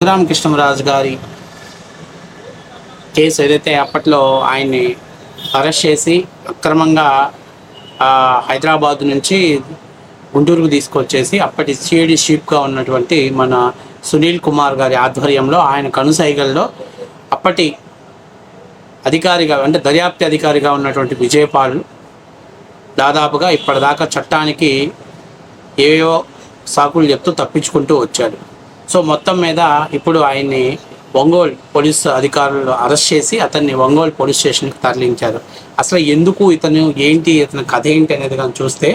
రామకృష్ణరాజు గారి కేసు ఏదైతే అప్పట్లో ఆయన్ని అరెస్ట్ చేసి అక్రమంగా హైదరాబాద్ నుంచి గుంటూరుకు తీసుకొచ్చేసి అప్పటి సిఐడి చీఫ్గా ఉన్నటువంటి మన సునీల్ కుమార్ గారి ఆధ్వర్యంలో ఆయన కనుసైగల్లో అప్పటి అధికారిగా అంటే దర్యాప్తు అధికారిగా ఉన్నటువంటి విజయపాల్ దాదాపుగా ఇప్పటిదాకా చట్టానికి ఏవో సాకులు చెప్తూ తప్పించుకుంటూ వచ్చాడు సో మొత్తం మీద ఇప్పుడు ఆయన్ని ఒంగోలు పోలీస్ అధికారులు అరెస్ట్ చేసి అతన్ని ఒంగోలు పోలీస్ స్టేషన్కి తరలించారు. అసలు ఎందుకు ఇతను ఏంటి ఇతని కథ ఏంటి అనేది కానీ చూస్తే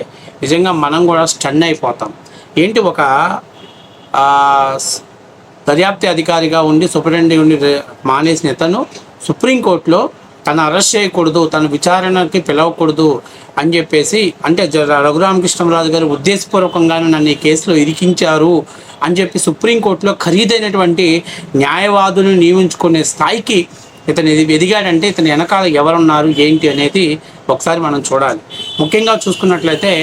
నిజంగా మనం కూడా స్టన్ అయిపోతాం. ఏంటి ఒక దర్యాప్తి దర్యాప్తు అధికారిగా ఉండి సూపరింటెండెంట్ ఉండి మానేసిన ఇతను సుప్రీంకోర్టులో తను అరెస్ట్ చేయకూడదు తన విచారణకి పిలవకూడదు అని చెప్పేసి అంటే రఘురామకృష్ణరాజు గారు ఉద్దేశపూర్వకంగానే నన్ను ఈ కేసులో ఇరికించారు అని చెప్పి సుప్రీంకోర్టులో ఖరీదైనటువంటి న్యాయవాదులను నియమించుకునే స్థాయికి ఇతను ఎదిగాడంటే ఇతని వెనకాల ఎవరున్నారు ఏంటి అనేది ఒకసారి మనం చూడాలి. ముఖ్యంగా చూసుకున్నట్లయితే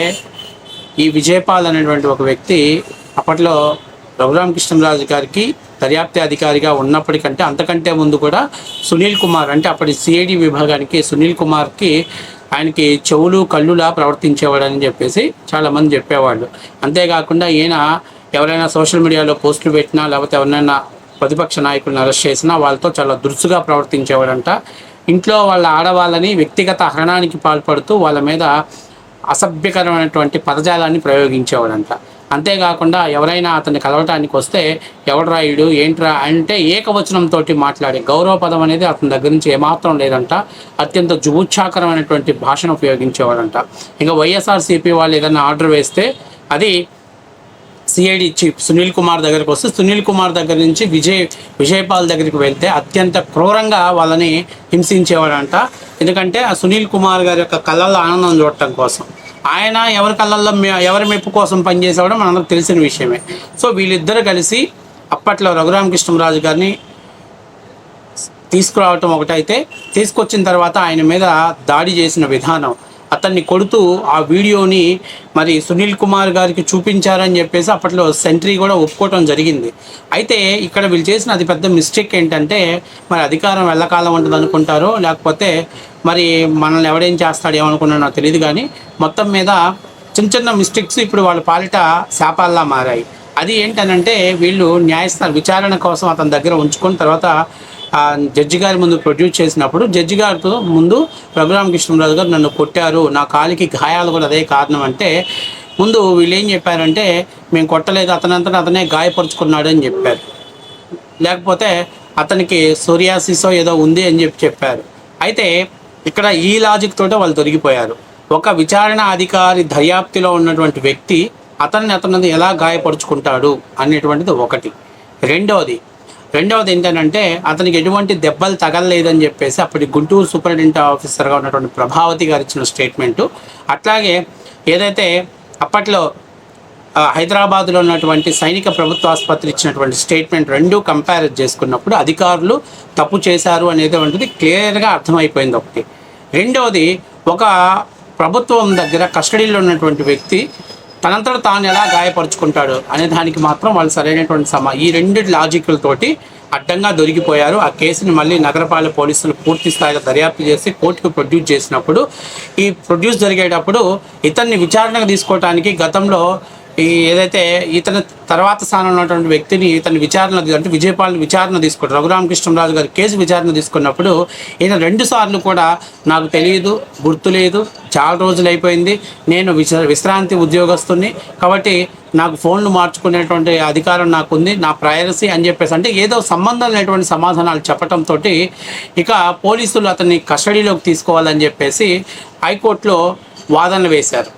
ఈ విజయపాల్ అనేటువంటి ఒక వ్యక్తి అప్పట్లో రఘురామకృష్ణరాజు గారికి దర్యాప్తు అధికారిగా ఉన్నప్పటికంటే అంతకంటే ముందు కూడా సునీల్ కుమార్ అంటే అప్పటి సిఐడి విభాగానికి సునీల్ కుమార్కి ఆయనకి చెవులు కళ్ళులా ప్రవర్తించేవాడని చెప్పేసి చాలామంది చెప్పేవాళ్ళు. అంతేకాకుండా ఈయన ఎవరైనా సోషల్ మీడియాలో పోస్టులు పెట్టినా లేకపోతే ఎవరైనా ప్రతిపక్ష నాయకులను అరెస్ట్ చేసినా వాళ్ళతో చాలా దురుసుగా ప్రవర్తించేవాడంట. ఇంట్లో వాళ్ళ ఆడవాళ్ళని వ్యక్తిగత హరణానికి పాల్పడుతూ వాళ్ళ మీద అసభ్యకరమైనటువంటి పదజాలాన్ని ప్రయోగించేవాడంట. అంతేకాకుండా ఎవరైనా అతన్ని కలవటానికి వస్తే ఎవడరా ఈడు ఏంట్రా అంటే ఏకవచనంతో మాట్లాడే గౌరవ పదం అనేది అతని దగ్గర నుంచి ఏమాత్రం లేదంట. అత్యంత జుగుచ్చాకరమైనటువంటి భాషను ఉపయోగించేవాడంట. ఇంకా వైఎస్ఆర్సీపీ వాళ్ళు ఏదైనా ఆర్డర్ వేస్తే అది సిఐడి చీఫ్ సునీల్ కుమార్ దగ్గరికి వస్తే సునీల్ కుమార్ దగ్గర నుంచి విజయ్ విజయపాల్ దగ్గరికి వెళ్తే అత్యంత క్రూరంగా వాళ్ళని హింసించేవాడంట. ఎందుకంటే ఆ సునీల్ కుమార్ గారి యొక్క కళల ఆనందం చూడటం కోసం. ఆయన ఎవరి కళ్ళల్లో ఎవరి మెప్పు కోసం పనిచేసేవాడో మనందరికి తెలిసిన విషయమే. సో వీళ్ళిద్దరు కలిసి అప్పట్లో రఘురామకృష్ణరాజు గారిని తీసుకురావటం ఒకటైతే తీసుకొచ్చిన తర్వాత ఆయన మీద దాడి చేసిన విధానం. అతన్ని కొడుతూ ఆ వీడియోని మరి సునీల్ కుమార్ గారికి చూపించారని చెప్పేసి అప్పట్లో సెంట్రీ కూడా ఒప్పుకోవటం జరిగింది. అయితే ఇక్కడ వీళ్ళు చేసిన అది పెద్ద మిస్టేక్ ఏంటంటే మరి అధికారం వెళ్ళకాలం ఉంటుంది అనుకుంటారో లేకపోతే మరి మనల్ని ఎవడేం చేస్తాడు ఏమనుకున్నా నాకు తెలియదు కానీ మొత్తం మీద చిన్న చిన్న మిస్టేక్స్ ఇప్పుడు వాళ్ళ పాలిట శాపాల్లా మారాయి. అది ఏంటనంటే వీళ్ళు న్యాయస్థాన విచారణ కోసం అతని దగ్గర ఉంచుకున్న తర్వాత ఆ జడ్జి గారి ముందు ప్రొడ్యూస్ చేసినప్పుడు జడ్జి గారితో ముందు రఘురామకృష్ణరాజు గారు నన్ను కొట్టారు. నా కాలికి గాయాలు కూడా అదే కారణం అంటే ముందు వీళ్ళు ఏం చెప్పారంటే మేము కొట్టలేదు అతనంతటా అతనే గాయపరుచుకున్నాడు అని చెప్పారు. లేకపోతే అతనికి సోరియాసిసో ఏదో ఉంది అని చెప్పి చెప్పారు. అయితే ఇక్కడ ఈ లాజిక్ తోటే వాళ్ళు దొరికిపోయారు ఒక విచారణ అధికారి దర్యాప్తిలో ఉన్నటువంటి వ్యక్తి అతన్ని అతను ఎలా గాయపరుచుకుంటాడు అనేటువంటిది ఒకటి. రెండవది రెండవది ఏంటంటే అతనికి ఎటువంటి దెబ్బలు తగలలేదని చెప్పేసి అప్పటి గుంటూరు సూపరింటెండెంట్ ఆఫీసర్గా ఉన్నటువంటి ప్రభావతి గారు ఇచ్చిన స్టేట్మెంటు. అట్లాగే ఏదైతే అప్పట్లో హైదరాబాద్లో ఉన్నటువంటి సైనిక ప్రభుత్వ ఆసుపత్రి ఇచ్చినటువంటి స్టేట్మెంట్ రెండు కంపేర్ చేసుకున్నప్పుడు అధికారులు తప్పు చేశారు అనేటువంటిది క్లియర్గా అర్థమైపోయింది ఒకటి. రెండవది ఒక ప్రభుత్వం దగ్గర కస్టడీలో ఉన్నటువంటి వ్యక్తి తనంతట తాను ఎలా గాయపరుచుకుంటాడు అనే దానికి మాత్రం వాళ్ళు సరైనటువంటి సమా ఈ రెండు లాజిక్లతోటి అడ్డంగా దొరికిపోయారు. ఆ కేసుని మళ్ళీ నగరపాలక పోలీసులు పూర్తి స్థాయిలో దర్యాప్తు చేసి కోర్టుకు ప్రొడ్యూస్ చేసినప్పుడు ఈ ప్రొడ్యూస్ జరిగేటప్పుడు ఇతన్ని విచారణకు తీసుకోవడానికి గతంలో ఈ ఏదైతే ఇతని తర్వాత స్థానంలో ఉన్నటువంటి వ్యక్తిని ఇతని విచారణ అంటే విజయపాల్ విచారణ తీసుకుంటారు రఘురామకృష్ణరాజు గారి కేసు విచారణ తీసుకున్నప్పుడు ఈయన రెండు సార్లు కూడా నాకు తెలియదు గుర్తులేదు. చాలా రోజులు అయిపోయింది. నేను విశ్రాంతి ఉద్యోగస్తుని కాబట్టి నాకు ఫోన్లు మార్చుకునేటువంటి అధికారం నాకుంది. నా ప్రయరసీ అని చెప్పేసి అంటే ఏదో సంబంధం లేనటువంటి సమాధానాలు చెప్పడంతో ఇక పోలీసులు అతన్ని కస్టడీలోకి తీసుకోవాలని చెప్పేసి హైకోర్టులో వాదనలు వేశారు.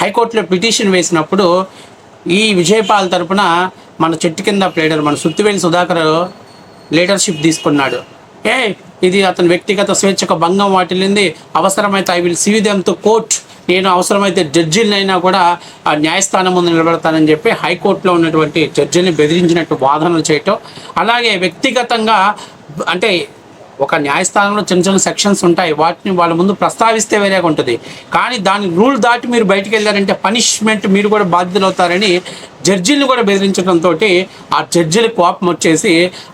హైకోర్టులో పిటిషన్ వేసినప్పుడు ఈ విజయపాల్ తరపున మన చెట్టు కింద ప్లేడర్ మన సుత్తివేలి సుధాకర్ లీడర్షిప్ తీసుకున్నాడు. ఏ ఇది అతని వ్యక్తిగత స్వేచ్ఛకు భంగం వాటిల్లింది. అవసరమైతే I will see them to court. నేను అవసరమైతే జడ్జిలైనా కూడా ఆ న్యాయస్థానం ముందు నిలబడతానని చెప్పి హైకోర్టులో ఉన్నటువంటి జడ్జిని బెదిరించినట్టు వాదనలు చేయటం. అలాగే వ్యక్తిగతంగా అంటే ఒక న్యాయస్థానంలో చిన్న చిన్న సెక్షన్స్ ఉంటాయి. వాటిని వాళ్ళ ముందు ప్రస్తావిస్తే వేరేగా ఉంటుంది. కానీ దాని రూల్ దాటి మీరు బయటికి వెళ్ళారంటే పనిష్మెంట్ మీరు కూడా బాధ్యతలు అవుతారని జడ్జిల్ని కూడా బెదిరించడంతో ఆ జడ్జిల కోపం వచ్చేసి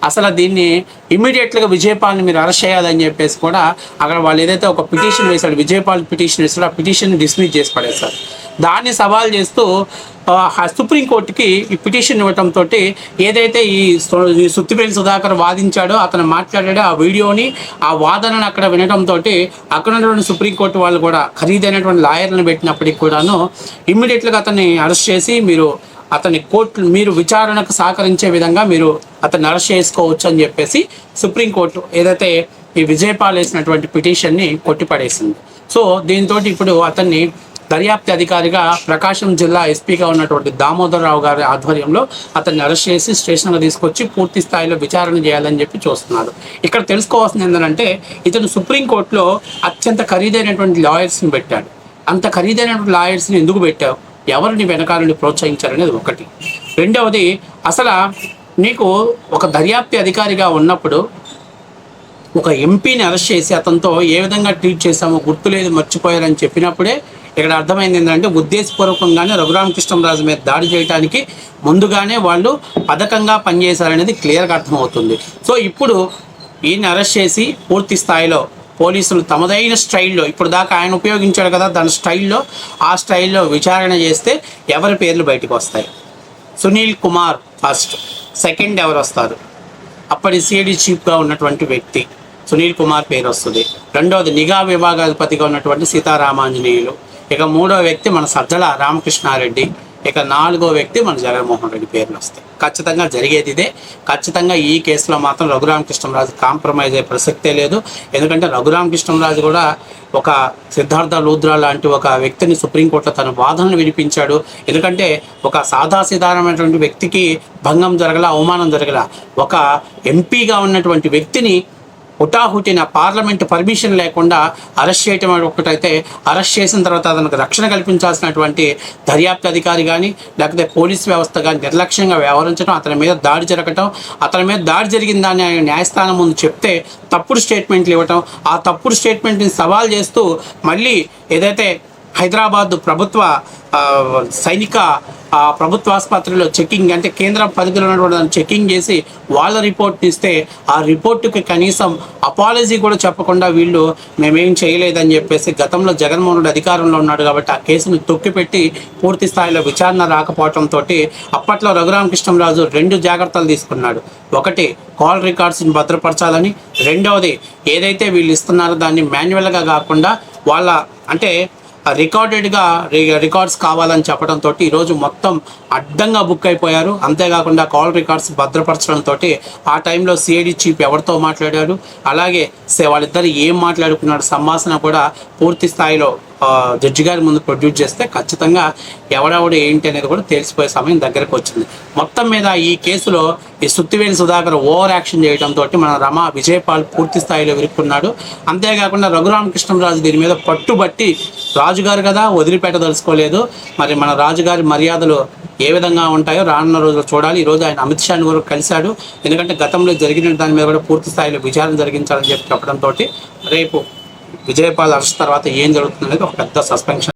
అసలు దీన్ని ఇమీడియట్గా విజయపాల్ని మీరు అరెస్ట్ చేయాలని చెప్పేసి కూడా అక్కడ వాళ్ళు ఏదైతే ఒక పిటిషన్ వేశాడు విజయపాల్ పిటిషన్ వేసాడు ఆ పిటిషన్ డిస్మిస్ చేసి పడేశారు. దాన్ని సవాల్ చేస్తూ ఆ, సుప్రీంకోర్టుకి ఈ పిటిషన్ ఇవ్వటంతో ఏదైతే ఈ సుత్తిపేని ఈ సుధాకర్ వాదించాడో అతను మాట్లాడాడో ఆ వీడియోని ఆ వాదనను అక్కడ వినడంతో అక్కడ ఉన్నటువంటి సుప్రీంకోర్టు వాళ్ళు కూడా ఖరీదైనటువంటి లాయర్లను పెట్టినప్పటికి కూడాను ఇమ్మీడియట్గా అతన్ని అరెస్ట్ చేసి మీరు అతని కోర్టు మీరు విచారణకు సహకరించే విధంగా మీరు అతన్ని అరెస్ట్ చేసుకోవచ్చు అని చెప్పేసి సుప్రీంకోర్టు ఏదైతే ఈ విజయపాల్ వేసినటువంటి పిటిషన్ని కొట్టిపడేసింది. సో దీంతో ఇప్పుడు అతన్ని దర్యాప్తు అధికారిగా ప్రకాశం జిల్లా ఎస్పీగా ఉన్నటువంటి దామోదరరావు గారి ఆధ్వర్యంలో అతన్ని అరెస్ట్ చేసి స్టేషన్లో తీసుకొచ్చి పూర్తి స్థాయిలో విచారణ చేయాలని చెప్పి చూస్తున్నారు. ఇక్కడ తెలుసుకోవాల్సింది ఏంటంటే ఇతను సుప్రీంకోర్టులో అత్యంత ఖరీదైనటువంటి లాయర్స్ని పెట్టాడు. అంత ఖరీదైనటువంటి లాయర్స్ని ఎందుకు పెట్టావు? ఎవరిని వెనకాలని నుండి ప్రోత్సహించారనేది ఒకటి. రెండవది అసలు నీకు ఒక దర్యాప్తు అధికారిగా ఉన్నప్పుడు ఒక ఎంపీని అరెస్ట్ చేసి అతనితో ఏ విధంగా ట్రీట్ చేశామో గుర్తులేదు మర్చిపోయారని చెప్పినప్పుడే ఇక్కడ అర్థమైంది ఏంటంటే ఉద్దేశపూర్వకంగానే రఘురామకృష్ణరాజు మీద దాడి చేయడానికి ముందుగానే వాళ్ళు పథకంగా పనిచేశారనేది క్లియర్గా అర్థమవుతుంది. సో ఇప్పుడు ఈయన అరెస్ట్ చేసి పూర్తి స్థాయిలో పోలీసులు తమదైన స్టైల్లో ఇప్పుడు దాకా ఆయన ఉపయోగించాడు కదా దాని స్టైల్లో ఆ స్టైల్లో విచారణ చేస్తే ఎవరి పేర్లు బయటకు వస్తాయి? సునీల్ కుమార్ ఫస్ట్ సెకండ్ ఎవరు వస్తారు? అప్పటి సిఐడి చీఫ్గా ఉన్నటువంటి వ్యక్తి సునీల్ కుమార్ పేరు వస్తుంది. రెండవది నిఘా విభాగాధిపతిగా ఉన్నటువంటి సీతారామాంజనేయులు. ఇక మూడో వ్యక్తి మన సజ్జల రామకృష్ణారెడ్డి. ఇక నాలుగో వ్యక్తి మన జగన్మోహన్ రెడ్డి పేర్లు వస్తాయి. ఖచ్చితంగా జరిగేది ఇదే. ఖచ్చితంగా ఈ కేసులో మాత్రం రఘురామకృష్ణరాజు కాంప్రమైజ్ అయ్యే ప్రసక్తే లేదు. ఎందుకంటే రఘురామకృష్ణరాజు కూడా ఒక సిద్ధార్థ లూద్రా లాంటి ఒక వ్యక్తిని సుప్రీంకోర్టులో తన వాదనలు వినిపించాడు. ఎందుకంటే ఒక సాదాసీదారమైనటువంటి వ్యక్తికి భంగం జరగల అవమానం జరగల ఒక ఎంపీగా ఉన్నటువంటి వ్యక్తిని హుటాహుటిన పార్లమెంట్ పర్మిషన్ లేకుండా అరెస్ట్ చేయటం ఒకటైతే అరెస్ట్ చేసిన తర్వాత అతనికి రక్షణ కల్పించాల్సినటువంటి దర్యాప్తు అధికారి కానీ లేకపోతే పోలీస్ వ్యవస్థ కానీ నిర్లక్ష్యంగా వ్యవహరించడం అతని మీద దాడి జరగటం అతని మీద దాడి జరిగిందని ఆయన న్యాయస్థానం ముందు చెప్తే తప్పుడు స్టేట్మెంట్లు ఇవ్వటం ఆ తప్పుడు స్టేట్మెంట్ని సవాల్ చేస్తూ మళ్ళీ ఏదైతే హైదరాబాద్ ప్రభుత్వ సైనిక ఆ, ప్రభుత్వ ఆసుపత్రిలో చెకింగ్ అంటే కేంద్ర పరిధిలో ఉన్నటువంటి దాన్ని చెకింగ్ చేసి వాళ్ళ రిపోర్ట్ ఇస్తే ఆ రిపోర్టుకి కనీసం అపాలజీ కూడా చెప్పకుండా వీళ్ళు మేమేం చేయలేదని చెప్పేసి గతంలో జగన్మోహన్ రెడ్డి అధికారంలో ఉన్నాడు కాబట్టి ఆ కేసును తొక్కిపెట్టి పూర్తి స్థాయిలో విచారణ రాకపోవడంతో అప్పట్లో రఘురామకృష్ణరాజు రెండు జాగ్రత్తలు తీసుకున్నాడు. ఒకటి కాల్ రికార్డ్స్ని భద్రపరచాలని. రెండవది ఏదైతే వీళ్ళు ఇస్తున్నారో దాన్ని మాన్యువల్గా కాకుండా వాళ్ళ అంటే రికార్డెడ్గా రికార్డ్స్ కావాలని చెప్పడంతో ఈరోజు మొత్తం అడ్డంగా బుక్ అయిపోయారు. అంతేకాకుండా కాల్ రికార్డ్స్ భద్రపరచడంతో ఆ టైంలో సిఐడి చీఫ్ ఎవరితో మాట్లాడారు? అలాగే సే- వాళ్ళిద్దరు ఏం మాట్లాడుకున్నారు? సంభాషణ కూడా పూర్తి స్థాయిలో జడ్జి గారి ముందు ప్రొడ్యూస్ చేస్తే ఖచ్చితంగా ఎవడెవడు ఏంటి అనేది కూడా తెలిసిపోయే సమయం దగ్గరకు వచ్చింది. మొత్తం మీద ఈ కేసులో ఈ సుత్తివేణి సుధాకర్ ఓవర్ యాక్షన్ చేయడంతో మన రమ విజయపాల్ పూర్తి స్థాయిలో విరుక్కున్నాడు. అంతేకాకుండా రఘురామకృష్ణరాజు దీని మీద పట్టుబట్టి రాజుగారు కదా వదిలిపెట్టదలుచుకోలేదు మరి మన రాజుగారి మర్యాదలు ఏ విధంగా ఉంటాయో రానున్న రోజులు చూడాలి. ఈ రోజు ఆయన అమిత్ షాని కూడా కలిశాడు. ఎందుకంటే గతంలో జరిగిన దాని మీద కూడా పూర్తి స్థాయిలో విచారణ జరిగించాలని చెప్పి చెప్పడంతో రేపు విజయపాల్ అరెస్ట్ తర్వాత ఏం జరుగుతుంది అనేది ఒక పెద్ద సస్పెన్షన్